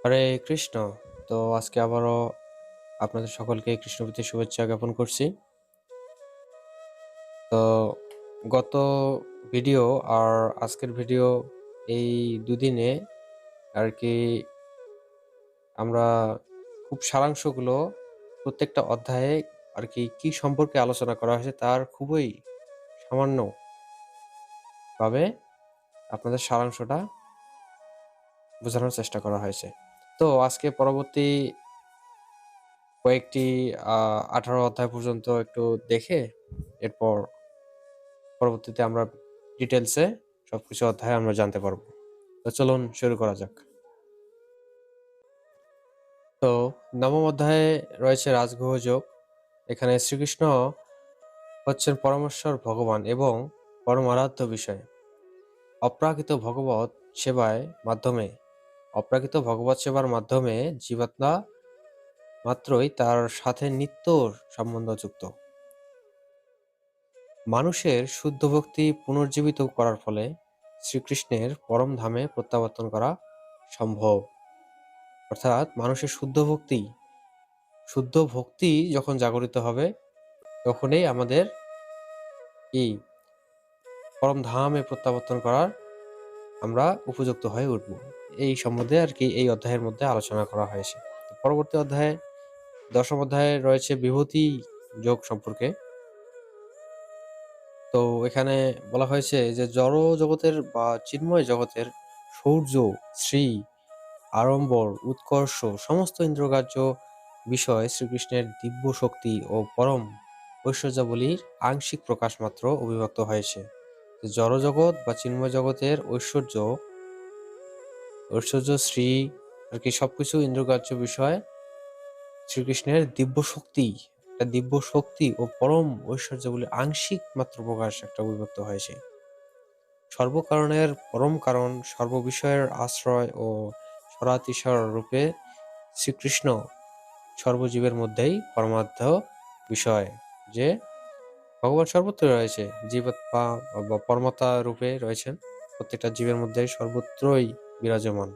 হরে কৃষ্ণ। তো আজকে আবারও আপনাদের সকলকে কৃষ্ণপ্রীতি শুভেচ্ছা জ্ঞাপন করছি। তো গত ভিডিও আর আজকের ভিডিও এই দুদিনে আর কি আমরা খুব সারাংশগুলো প্রত্যেকটা অধ্যায়ে আর কি কি সম্পর্কে আলোচনা করা হয়েছে তার খুবই সামান্য ভাবে আপনাদের সারাংশটা বোঝানোর চেষ্টা করা হয়েছে। তো আজকে পরবর্তী কয়েকটি আঠারো অধ্যায় পর্যন্ত একটু দেখে এরপর পরবর্তীতে আমরা ডিটেলসে সবকিছু অধ্যায় আমরা জানতে পারব। তো চলুন শুরু করা যাক। তো নবম অধ্যায়ে রয়েছে রাজগুহ যোগ। এখানে শ্রীকৃষ্ণ হচ্ছেন পরমেশ্বর ভগবান এবং পরম আরাধ্য বিষয়। অপ্রাকৃত ভগবত সেবায় মাধ্যমে অপ্রাকৃত ভগবত সেবার মাধ্যমে জীবাত্মা মাত্রই তার সাথে নিত্য সম্বন্ধযুক্ত মানুষের শুদ্ধ ভক্তি পুনর্জীবিত করার ফলে শ্রীকৃষ্ণের পরম ধামে প্রত্যাবর্তন করা সম্ভব। অর্থাৎ মানুষের শুদ্ধ ভক্তি শুদ্ধ ভক্তি যখন জাগরিত হবে, তখনই আমাদের এই পরম ধামে প্রত্যাবর্তন করার আমরা উপযুক্ত হয়ে উঠব। এই সম্বন্ধে আর কি এই অধ্যায়ের মধ্যে আলোচনা করা হয়েছে। পরবর্তী অধ্যায়ে, দশম অধ্যায়ে রয়েছে বিভূতি যোগ সম্পর্কে। তো এখানে বলা হয়েছে যে, জড় জগতের বা চিন্ময় জগতের সৌর্য শ্রী আড়ম্বর, উৎকর্ষ, সমস্ত ইন্দ্রকার্য বিষয় শ্রীকৃষ্ণের দিব্য শক্তি ও পরম ঐশ্বর্যাবলীর আংশিক প্রকাশ মাত্র অভিব্যক্ত হয়েছে। জড়জগৎ বা চিন্ময় জগতের ঐশ্বর্য ঐশ্বর্য, শ্রী আর কি সবকিছু ইন্দ্রগ্রাহ্য বিষয় শ্রীকৃষ্ণের দিব্য শক্তি একটা দিব্য শক্তি ও পরম ঐশ্বর্য বলে আংশিক মাত্র প্রকাশ একটা অভিব্যক্ত হয়েছে সর্বকারণের পরম কারণ, সর্ববিষয়ের আশ্রয় ও সরাতিশর রূপে শ্রীকৃষ্ণ সর্বজীবের মধ্যেই পরমার্থ বিষয় যে ভগবান সর্বত্র রয়েছে জীবাত্মা বা পরমাত্মা রূপে রয়েছেন। প্রত্যেকটা জীবের মধ্যে সর্বত্রই বিরাজমান।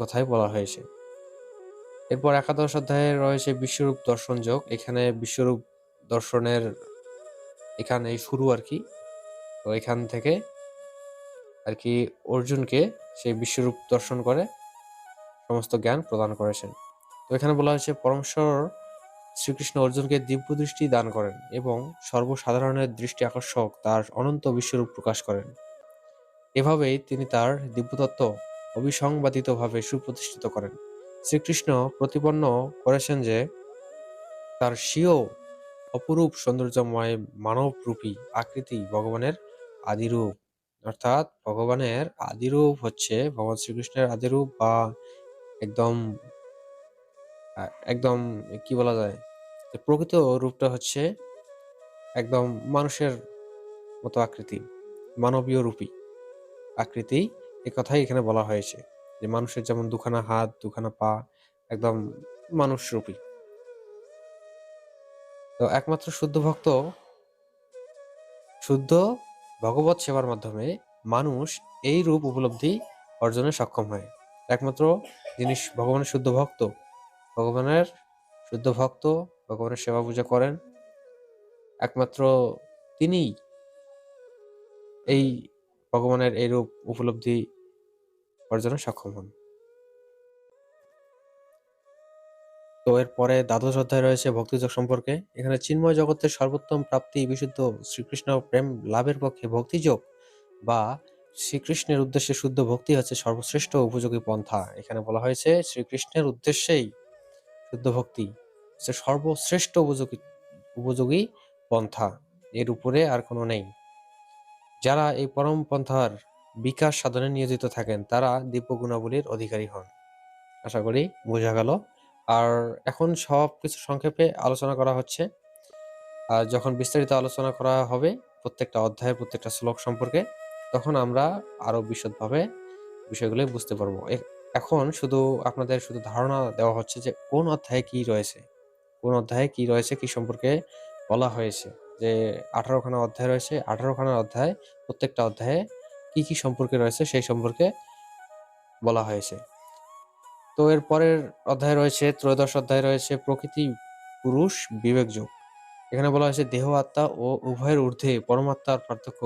কথাই বলা হয়েছে। এরপর একাদশ অধ্যায়ে রয়েছে বিশ্বরূপ দর্শন যোগ। এখানে বিশ্বরূপ দর্শনের এখানে শুরু আর কি। তো এখান থেকে আর কি অর্জুনকে সেই বিশ্বরূপ দর্শন করে সমস্ত জ্ঞান প্রদান করেছেন। তো এখানে বলা হয়েছে, পরমেশ্বর শ্রীকৃষ্ণ অর্জুনকে দিব্য দৃষ্টি দান করেন এবং সর্বসাধারণের দৃষ্টি আকর্ষক তার অনন্ত বিশ্বরূপ প্রকাশ করেন। এভাবেই তিনি তার দিব্যতত্ত্ব অবিসংবাদিতভাবে সুপ্রতিষ্ঠিত করেন। শ্রীকৃষ্ণ প্রতিপন্ন করেছেন যে, তার স্বীয় অপরূপ সৌন্দর্যময় মানবরূপী আকৃতি ভগবানের আদিরূপ। অর্থাৎ ভগবানের আদিরূপ হচ্ছে ভগবান শ্রীকৃষ্ণের আদিরূপ বা একদম একদম কি বলা যায় প্রকৃত রূপটা হচ্ছে একদম মানুষের মতো আকৃতি, মানবীয় রূপী। আকৃতি, এ কথাই এখানে বলা হয়েছে যে মানুষের যেমন দুখানা হাত, দুখানা পা, একদম মানুষরূপী। তো একমাত্র শুদ্ধ ভক্ত, শুদ্ধ ভগবত সেবার মাধ্যমে মানুষ এই রূপ উপলব্ধি অর্জনে সক্ষম হয়। একমাত্র যিনি ভগবানের শুদ্ধ ভক্ত, ভগবানের শুদ্ধ ভক্ত, ভগবানের সেবা পূজা করেন, একমাত্র তিনিই এই ভগবানের এই রূপ উপলব্ধি অর্জনে সক্ষম হন। তো এরপরে দ্বাদশ অধ্যায় রয়েছে ভক্তিযোগ সম্পর্কে। এখানে চিন্ময় জগতের সর্বোত্তম প্রাপ্তি বিশুদ্ধ শ্রীকৃষ্ণ প্রেম লাভের পক্ষে ভক্তিযোগ বা শ্রীকৃষ্ণের উদ্দেশ্যে শুদ্ধ ভক্তি হচ্ছে সর্বশ্রেষ্ঠ উপযোগী পন্থা। এখানে বলা হয়েছে শ্রীকৃষ্ণের উদ্দেশ্যেই শুদ্ধ ভক্তি সর্বশ্রেষ্ঠ উপযোগী উপযোগী পন্থা। এর উপরে আর কোনো নেই। যারা এই পরম পন্থার বিকাশ সাধনে নিয়োজিত থাকেন, তারা দিব্য গুণাবলীর অধিকারী হন। আশা করি বোঝা গেল। আর এখন সব কিছু সংক্ষেপে আলোচনা করা হচ্ছে। আর যখন বিস্তারিত আলোচনা করা হবে প্রত্যেকটা অধ্যায়ের প্রত্যেকটা শ্লোক সম্পর্কে, তখন আমরা আরও বিশদভাবে বিষয়গুলো বুঝতে পারব। এখন শুধু আপনাদের শুধু ধারণা দেওয়া হচ্ছে যে কোন অধ্যায়ে কি রয়েছে, কোন অধ্যায়ে কি রয়েছে, কি সম্পর্কে বলা হয়েছে। যে আঠারোখানা অধ্যায় রয়েছে, আঠারোখানা অধ্যায়, প্রত্যেকটা অধ্যায়ে কি কি সম্পর্কে রয়েছে সেই সম্পর্কে বলা হয়েছে। তো এর পরের অধ্যায় রয়েছে, ত্রয়োদশ অধ্যায় রয়েছে, প্রকৃতি, পুরুষ, বিবেকযোগ। এখানে বলা হয়েছে, দেহ, আত্মা ও উভয়ের ঊর্ধ্বে পরমাত্মার পার্থক্য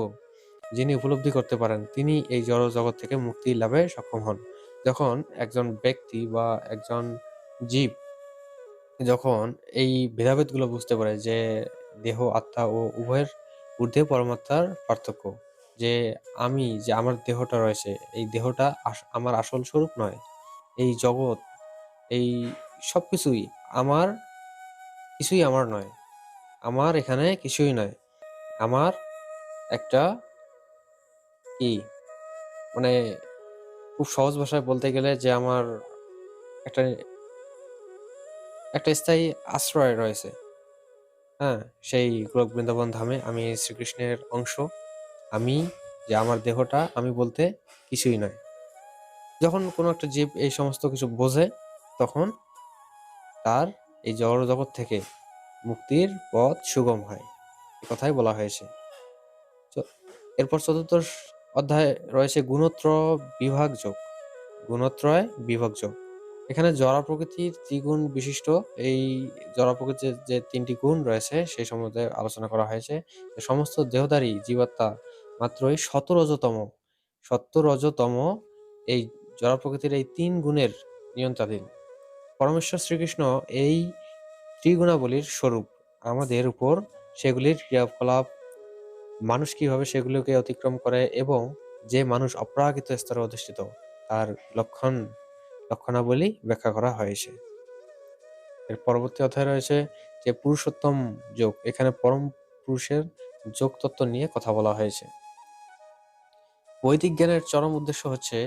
যিনি উপলব্ধি করতে পারেন, তিনি এই জড় জগৎ থেকে মুক্তি লাভে সক্ষম হন। যখন একজন ব্যক্তি বা একজন জীব, যখন এই ভেদাভেদগুলো বুঝতে পারে যে দেহ, আত্মা ও উভয়ের ঊর্ধ্বে পরমাত্মার পার্থক্য। যে আমি, যে আমার দেহটা রয়েছে, এই দেহটা আমার আসল স্বরূপ নয়। এই জগৎ, এই সবকিছুই আমার, কিছুই আমার নয়। আমার এখানে কিছুই নয়। আমার একটা কি মানে খুব সহজ ভাষায় বলতে গেলে যে আমার একটা একটা স্থায়ী আশ্রয় রয়েছে। হ্যাঁ সেই গোলক বৃন্দাবন ধামে আমি শ্রীকৃষ্ণের অংশ। আমি, যে আমার দেহটা, আমি বলতে কিছুই নয়। যখন কোনো একটা জীব এই সমস্ত কিছু বোঝে, তখন তার এই জড় জগৎ থেকে মুক্তির পথ সুগম হয়। এ কথাই বলা হয়েছে। এরপর চতুর্থ অধ্যায় রয়েছে গুণত্র বিভাগ যোগ। গুণত্রয় বিভাগ যোগ। এখানে জরা প্রকৃতির ত্রিগুণ বিশিষ্ট। এই জরা প্রকৃতির যে তিনটি গুণ রয়েছে, সেই সম্বন্ধে আলোচনা করা হয়েছে। সমস্ত দেহধারী জীবাত্মা মাত্রই শতরজতম সত্তরজতম এই জরা প্রকৃতির এই তিন গুণের নিয়ন্ত্রণাধীন। পরমেশ্বর শ্রীকৃষ্ণ এই ত্রিগুণাবলীর স্বরূপ। আমাদের উপর সেগুলির ক্রিয়াকলাপ, মানুষ কীভাবে সেগুলোকে অতিক্রম করে এবং যে মানুষ অপ্রাকৃত স্তরে অধিষ্ঠিত, তার লক্ষণ লক্ষণাবলী ব্যাখ্যা করা হয়েছে। এর পরবর্তী অধ্যায় রয়েছে যে পুরুষোত্তম যোগ, এখানে পরম পুরুষের যোগ তত্ত্ব নিয়ে কথা বলা হয়েছে। বৈদিক জ্ঞানের চরম উদ্দেশ্য হচ্ছে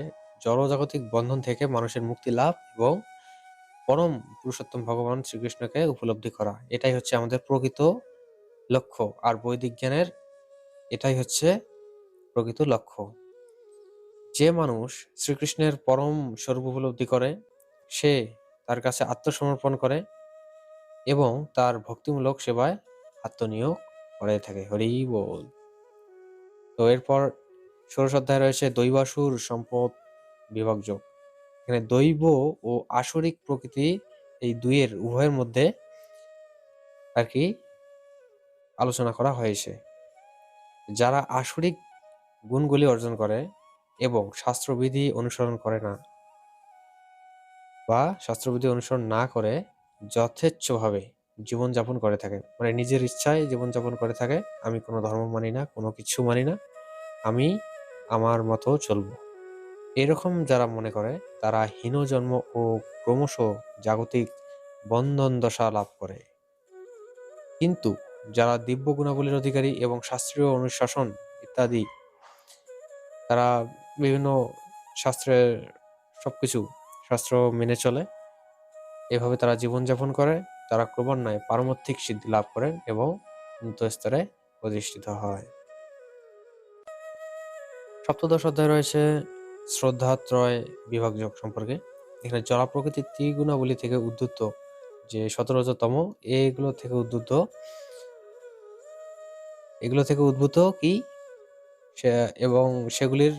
জড়জাগতিক বন্ধন থেকে মানুষের মুক্তি লাভ এবং পরম পুরুষোত্তম ভগবান শ্রীকৃষ্ণকে উপলব্ধি করা। এটাই হচ্ছে আমাদের প্রকৃত লক্ষ্য। আর বৈদিক জ্ঞানের এটাই হচ্ছে প্রকৃত লক্ষ্য। যে মানুষ শ্রীকৃষ্ণের পরম স্বরূপ উপলব্ধি করে, সে তার কাছে আত্মসমর্পণ করে এবং তার ভক্তিমূলক সেবায় আত্মনিয়োগ করে থাকে। হরি বল। তো এরপর ষোড়শ অধ্যায় রয়েছে দৈবাসুর সম্পদ বিভাগ যোগ। এখানে দৈব ও আসরিক প্রকৃতি এই দুইয়ের উভয়ের মধ্যে আর কি আলোচনা করা হয়েছে। যারা আসরিক গুণগুলি অর্জন করে এবং শাস্ত্রবিধি অনুসরণ করে না বা শাস্ত্রবিধি অনুসরণ না করে যথেচ্ছভাবে জীবনযাপন করে থাকে। মানে নিজের ইচ্ছায় জীবনযাপন করে থাকে। আমি কোনো ধর্ম মানি না, কোনো কিছু মানি না। আমি আমার মতো চলবো। এরকম যারা মনে করে, তারা হীন জন্ম ও ক্রমশ জাগতিক বন্ধন দশা লাভ করে। কিন্তু যারা দিব্য গুণাবলীর অধিকারী এবং শাস্ত্রীয় অনুশাসন ইত্যাদি, তারা বিভিন্ন শাস্ত্রের সবকিছু শাস্ত্র মেনে চলে। এভাবে তারা জীবনযাপন করে, তারা ক্রমান্বয়ে পারমার্থিক সিদ্ধি লাভ করেন এবং উন্নত স্তরে প্রতিষ্ঠিত হয়। সপ্তদশ অধ্যায় রয়েছে শ্রদ্ধাত্রয় বিভাগযোগ সম্পর্কে। এখানে জলা প্রকৃতির ত্রিগুণাবলী থেকে উদ্যুত যে সতেরোতম, এগুলো থেকে উদ্বুদ্ধ এগুলো থেকে উদ্ভূত কি? এবং সেগুলির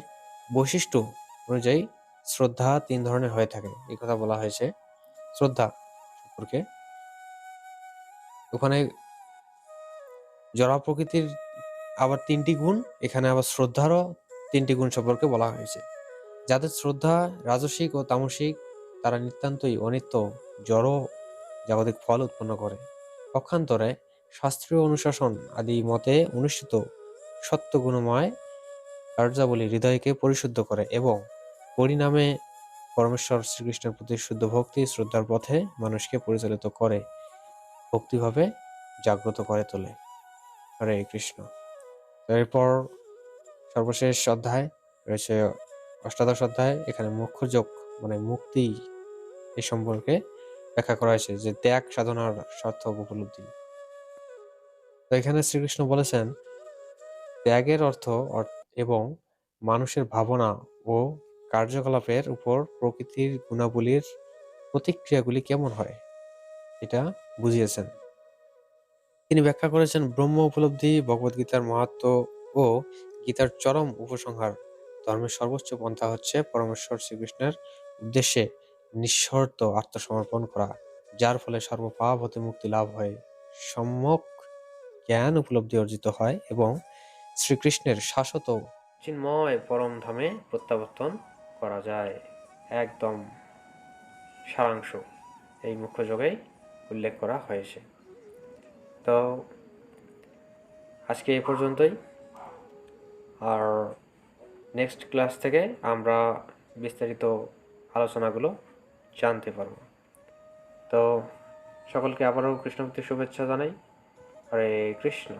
বৈশিষ্ট্য অনুযায়ী শ্রদ্ধা তিন ধরনের হয়ে থাকে। এই কথা বলা হয়েছে। শ্রদ্ধা সম্পর্কে ওখানে জড়া প্রকৃতির আবার তিনটি গুণ, এখানে আবার শ্রদ্ধারও তিনটি গুণ সম্পর্কে বলা হয়েছে। যাদের শ্রদ্ধা রাজসিক ও তামসিক, তারা নিতান্তই অনিত্য, জড় জাগতিক ফল উৎপন্ন করে। পক্ষান্তরে শাস্ত্রীয় অনুশাসন আদি মতে অনুষ্ঠিত সত্যগুণময় কার্যাবলী হৃদয়কে পরিশুদ্ধ করে এবং পরিণামে পরমেশ্বর শ্রীকৃষ্ণের প্রতি শুদ্ধ ভক্তি, শ্রদ্ধার পথে মানুষকে পরিচালিত করে, ভক্তিভাবে জাগ্রত করে তোলে। হরে কৃষ্ণ। এরপর সর্বশেষ অধ্যায় রয়েছে অষ্টাদশ অধ্যায়। এখানে মুখ্য যোগ মানে মুক্তি এ সম্পর্কে ব্যাখ্যা করা হয়েছে যে ত্যাগ সাধনার সার্থক উপলব্ধি। তো এখানে শ্রীকৃষ্ণ বলেছেন, ত্যাগের অর্থ অর- এবং মানুষের ভাবনা ও কার্যকলাপের উপর প্রকৃতির গুণাবলীর প্রতিক্রিয়াগুলি কেমন হয়, এটা বুঝিয়েছেন। তিনি ব্যাখ্যা করেছেন, ব্রহ্ম উপলব্ধি, ভগবদ্গীতার মাহাত্ম ও গীতার চরম উপসংহার। ধর্মের সর্বোচ্চ পন্থা হচ্ছে পরমেশ্বর শ্রীকৃষ্ণের উদ্দেশ্যে নিঃশর্ত আত্মসমর্পণ করা, যার ফলে সর্বপাপ হতে মুক্তি লাভ হয়। সম্যক জ্ঞান উপলব্ধি অর্জিত হয় এবং শ্রীকৃষ্ণের শাশ্বত চিন্ময় পরম ধামে প্রত্যাবর্তন করা যায়। একদম সারাংশ এই মুখ্য যোগেই উল্লেখ করা হয়েছে। তো আজকে এ পর্যন্তই। আর নেক্সট ক্লাস থেকে আমরা বিস্তারিত আলোচনাগুলো জানতে পারব। তো সকলকে আবারও কৃষ্ণভক্তির শুভেচ্ছা জানাই। হরে কৃষ্ণ।